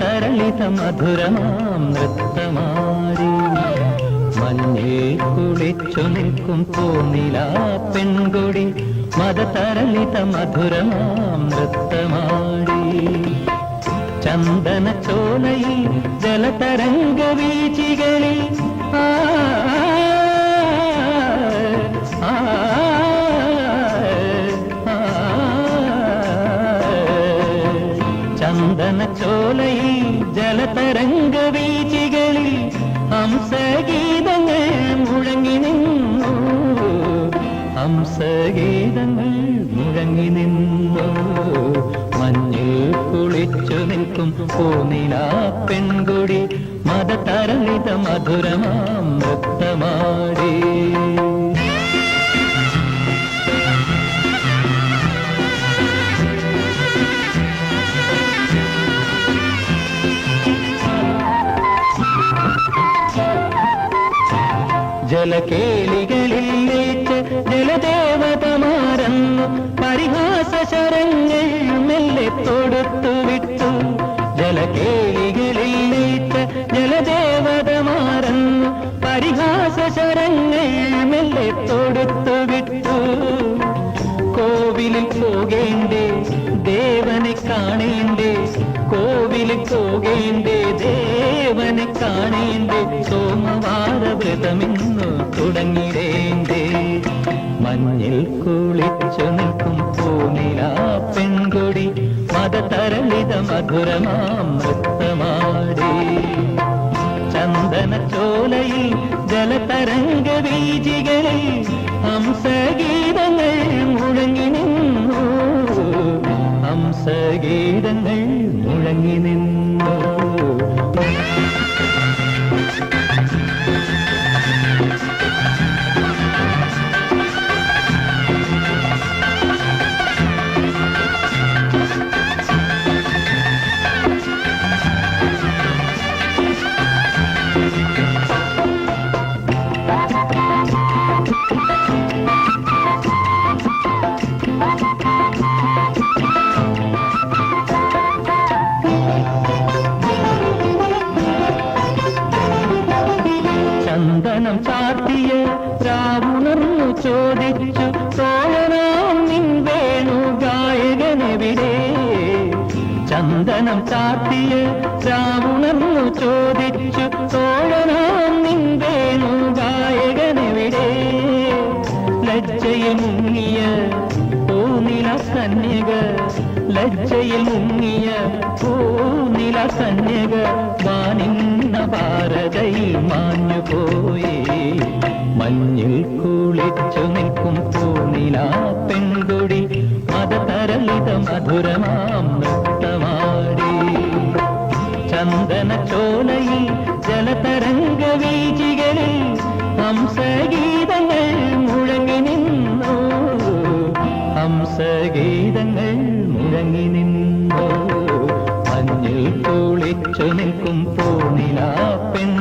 തരളിത മധുരമാം നൃത്തമാരി മഞ്ഞേ കുളിച്ചു നിൽക്കും പോന്നില പെൺകൊടി മതതരളിത മധുരമാം നൃത്തമാടി. ചന്ദന ചോലയിൽ ജലതരംഗ വീച്ചികളിൽ ആ, ചോലയിൽ ജലതരംഗ വീചികളിൽ ഹംസഗീതങ്ങൾ മുഴങ്ങി നിന്നു. ഹംസഗീതങ്ങൾ മുഴങ്ങി നിന്നു. മഞ്ഞിൽ കുളിച്ചു നിൽക്കും പൂനില പെൺകുടി മതതരളിത മധുരമാം നൃത്തമാടി ജലകേളികളിൽ ലയിച്ച് ജലദേവതമാരന്നു പരിഹാസ ശരങ്ങൾ മെല്ലെ തൊടുത്തു വിട്ടു. ജലകേളികളിൽ നീച്ച് ജലദേവതമാരന്നു പരിഹാസ ശരങ്ങൾ മെല്ലെ തൊടുത്തു വിട്ടു. കോവിലിൽ പോകേണ്ടേ ദേവനെ കാണേണ്ടേ കോവിലിൽ പോകേണ്ടേ ദേവനെ കാണേണ്ടേ. സോമവാര വ്രതമിന്നു തുടങ്ങിടേണ്ടേ. മഞ്ഞിൽ കുളിച്ചു നിൽക്കും പൂനില പെൺകൊടി. മതതരളിത തരളിത മധുരമാമൃത്തമാടി ചന്ദന ചോലയിൽ ജലതരംഗ വീജികളിൽ ഹംസഗീതങ്ങൾ മുഴങ്ങി നിന്നു. ഹംസഗീതങ്ങൾ ചന്ദനം ചാർത്തിയ രാവുണർന്നു ചോദിച്ചു തോഴനാം നിൻ വേണു ഗായകനെവിടെ? ചന്ദനം ചാർത്തിയ രാവുണർന്നു ചോദിച്ചു തോഴനാം വേണു ഗായകനെവിടെ ലജ്ജയിൽ മുങ്ങിയ പൂനില സന്യക ലജ്ജയിൽ മുങ്ങിയ പൂനില സന്യക പാരതയിൽ മാഞ്ഞു പോയി ഹംസഗീതങ്ങൾ മുഴങ്ങി നിന്നു മഞ്ഞിൽ കുളിച്ചു നിൽക്കും പൂണിലാ പെൺകൊടി